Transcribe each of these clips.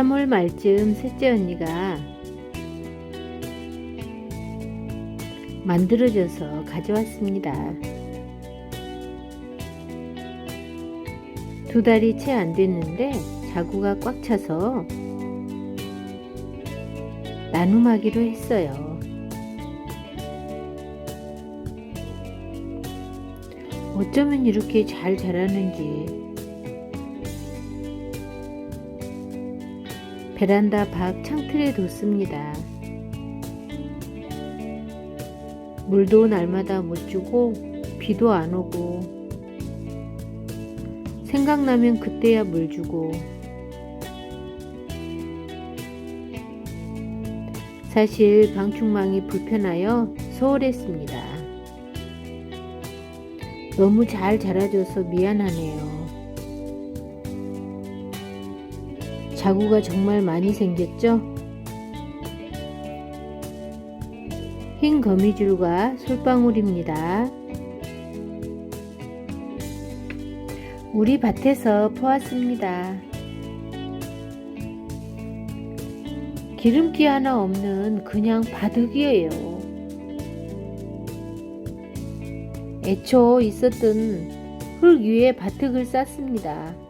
3월 말쯤 셋째 언니가 만들어져서 가져왔습니다. 두 달이 채 안 됐는데 자구가 꽉 차서 나눔하기로 했어요. 어쩌면 이렇게 잘 자라는지 베란다 밖 창틀에 뒀습니다. 물도 날마다 못 주고 비도 안 오고 생각나면 그때야 물 주고 사실 방충망이 불편하여 소홀했습니다. 너무 잘 자라줘서 미안하네요. 자구가 정말 많이 생겼죠? 흰 거미줄과 솔방울입니다. 우리 밭에서 퍼왔습니다. 기름기 하나 없는 그냥 바득이에요. 애초 있었던 흙 위에 바득을 쌌습니다.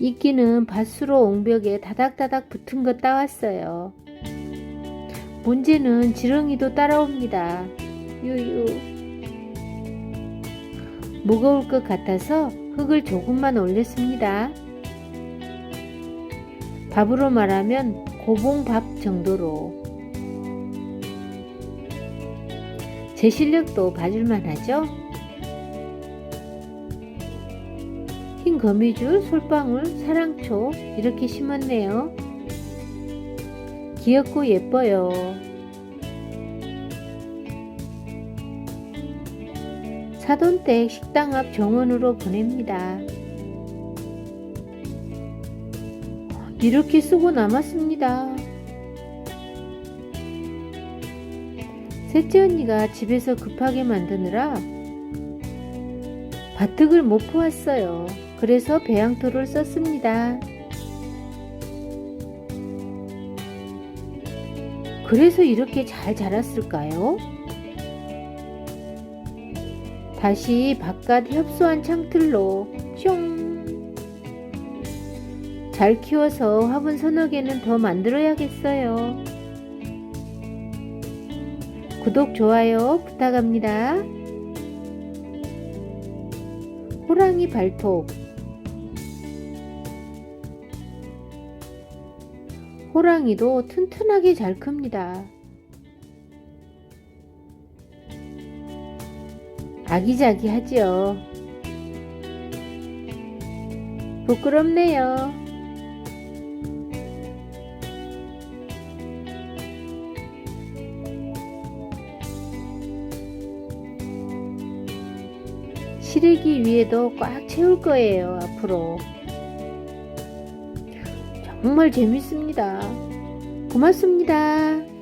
이끼는 밭수로 옹벽에 다닥다닥 붙은 거 따왔어요. 문제는 지렁이도 따라옵니다. 유유. 무거울 것 같아서 흙을 조금만 올렸습니다. 밥으로 말하면 고봉밥 정도로. 제 실력도 봐줄만 하죠? 흰 거미줄, 솔방울, 사랑초 이렇게 심었네요. 귀엽고 예뻐요. 사돈댁 식당 앞 정원으로 보냅니다. 이렇게 쓰고 남았습니다. 셋째 언니가 집에서 급하게 만드느라 바특을 못 포왔어요. 그래서 배양토를 썼습니다. 그래서 이렇게 잘 자랐을까요? 다시 바깥 협소한 창틀로 쫑! 잘 키워서 화분 서너 개는 더 만들어야겠어요. 구독, 좋아요 부탁합니다. 호랑이 발톱 호랑이도 튼튼하게 잘 큽니다. 아기자기하지요. 부끄럽네요. 시래기 위에도 꽉 채울 거예요, 앞으로. 정말 재밌습니다. 고맙습니다.